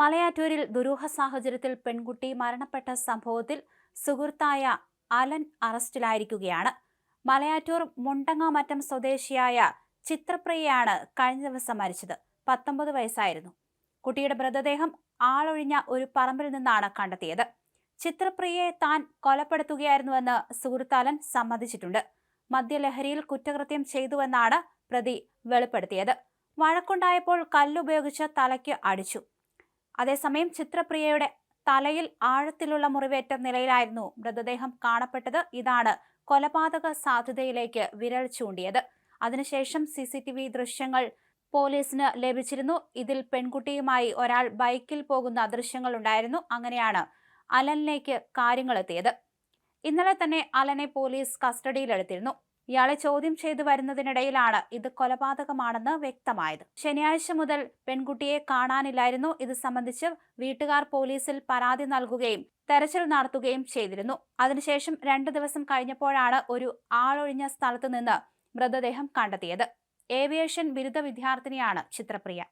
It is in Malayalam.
മലയാറ്റൂരിൽ ദുരൂഹ സാഹചര്യത്തിൽ പെൺകുട്ടി മരണപ്പെട്ട സംഭവത്തിൽ സുഹൃത്തായ അലൻ അറസ്റ്റിലായിരിക്കുകയാണ്. മലയാറ്റൂർ മുണ്ടങ്ങാമറ്റം സ്വദേശിയായ ചിത്രപ്രിയയാണ് കഴിഞ്ഞ ദിവസം മരിച്ചത്. പത്തൊമ്പത് വയസ്സായിരുന്നു. കുട്ടിയുടെ മൃതദേഹം ആളൊഴിഞ്ഞ ഒരു പറമ്പിൽ നിന്നാണ് കണ്ടെത്തിയത്. ചിത്രപ്രിയയെ താൻ കൊലപ്പെടുത്തുകയായിരുന്നുവെന്ന് സുഹൃത്താലൻ സമ്മതിച്ചിട്ടുണ്ട്. മദ്യലഹരിയിൽ കുറ്റകൃത്യം ചെയ്തുവെന്നാണ് പ്രതി വെളിപ്പെടുത്തിയത്. വഴക്കുണ്ടായപ്പോൾ കല്ലുപയോഗിച്ച് തലയ്ക്ക് അടിച്ചു. അതേസമയം ചിത്രപ്രിയയുടെ തലയിൽ ആഴത്തിലുള്ള മുറിവേറ്റ നിലയിലായിരുന്നു മൃതദേഹം കാണപ്പെട്ടത്. ഇതാണ് കൊലപാതക സാധ്യതയിലേക്ക് വിരൽ ചൂണ്ടിയത്. അതിനുശേഷം സി സി ടി വി ദൃശ്യങ്ങൾ പോലീസിന് ലഭിച്ചിരുന്നു. ഇതിൽ പെൺകുട്ടിയുമായി ഒരാൾ ബൈക്കിൽ പോകുന്ന ദൃശ്യങ്ങൾ ഉണ്ടായിരുന്നു. അങ്ങനെയാണ് അലനിലേക്ക് കാര്യങ്ങളെത്തിയത്. ഇന്നലെ തന്നെ അലനെ പോലീസ് കസ്റ്റഡിയിലെടുത്തിരുന്നു. ഇയാളെ ചോദ്യം ചെയ്തു വരുന്നതിനിടയിലാണ് ഇത് കൊലപാതകമാണെന്ന് വ്യക്തമായത്. ശനിയാഴ്ച മുതൽ പെൺകുട്ടിയെ കാണാനില്ലായിരുന്നു. ഇത് സംബന്ധിച്ച് വീട്ടുകാർ പോലീസിൽ പരാതി നൽകുകയും തെരച്ചിൽ നടത്തുകയും ചെയ്തിരുന്നു. അതിനുശേഷം രണ്ടു ദിവസം കഴിഞ്ഞപ്പോഴാണ് ഒരു ആളൊഴിഞ്ഞ സ്ഥലത്ത് നിന്ന് മൃതദേഹം കണ്ടെത്തിയത്. ഏവിയേഷൻ ബിരുദ വിദ്യാർത്ഥിനിയാണ് ചിത്രപ്രിയ.